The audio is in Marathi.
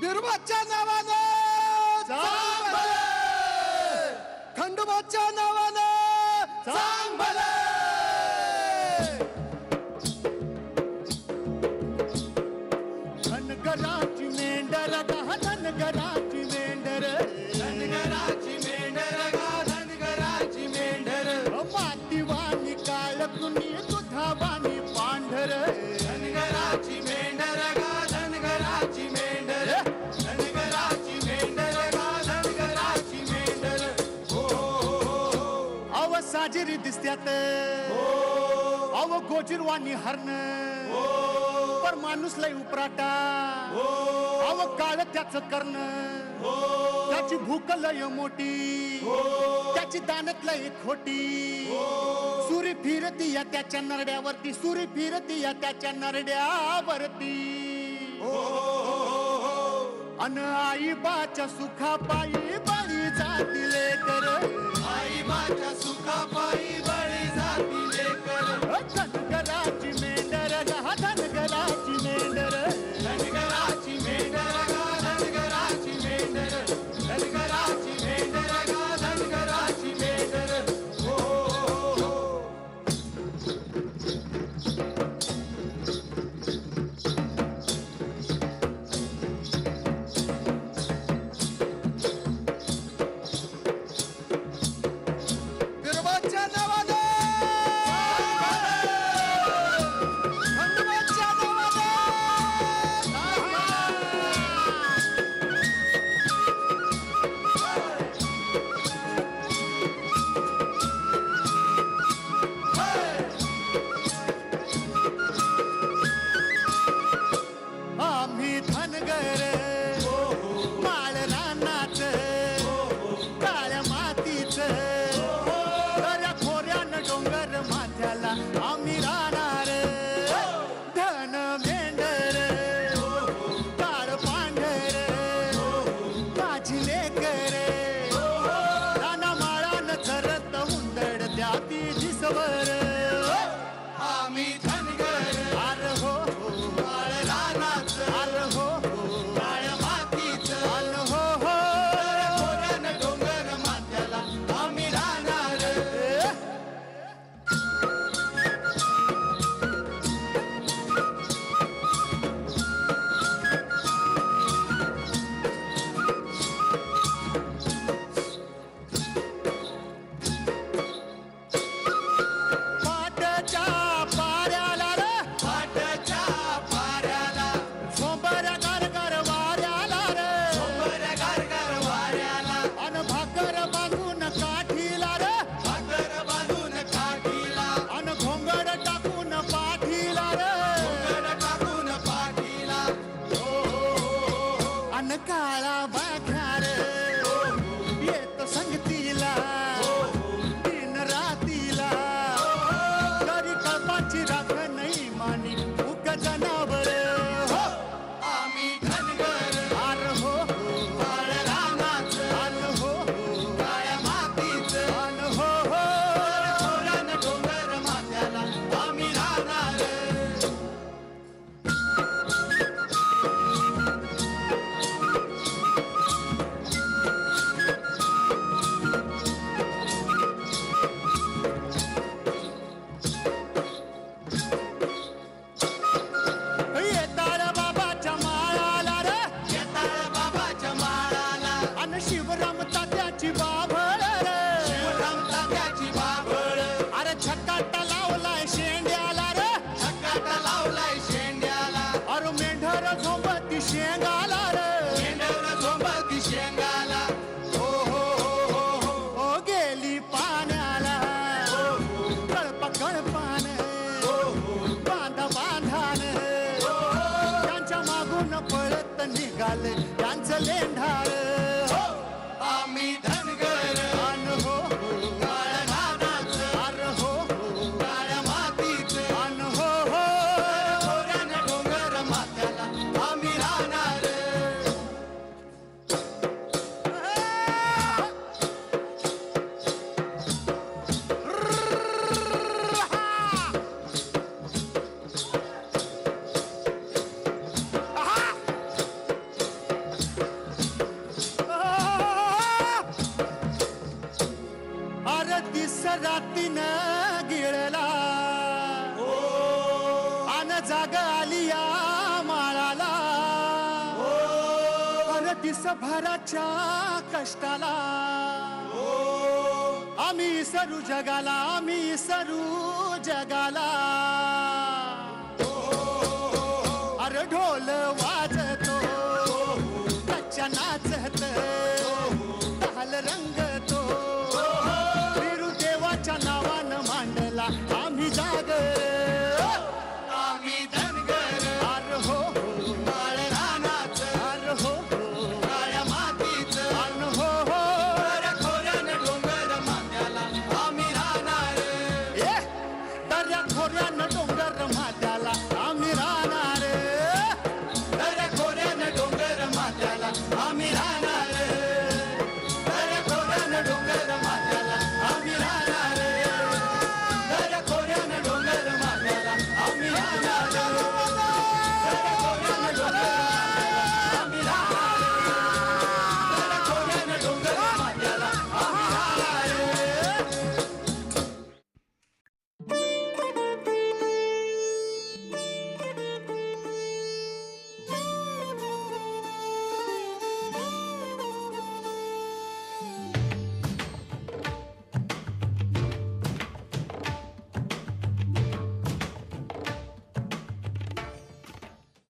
बिरबाच्या नावानं खंडोबाच्या नावानं धनगराची मेंढर गा धनगराची मेंढर. धनगराची मेंढर गा धनगराची मेंढर. मातीवाणी काळ कुणी दुधावाणी पांढर. धनगराची मेंढर गा साजिरी दिसत्यात. अव गोजीरवाणी हरण. पर माणूस लय उपराटा. अव काळ त्याच करण. त्याची भूक लय मोठी. त्याची दानत लय खोटी. सुरी फिरती या त्याच्या नरड्यावरती. सुरी फिरती या त्याच्या नरड्यावरती. अन आई बाच्या सुखा पायी बळी जाती. cover विसभराच्या कष्टाला. आम्ही सरू जगाला आम्ही सरू जगाला. अरे ढोल वाजतो बच्चा नाचत दहाल रंगतो. विरुदेवाच्या नावानं मांडला आम्ही जाग Don't let them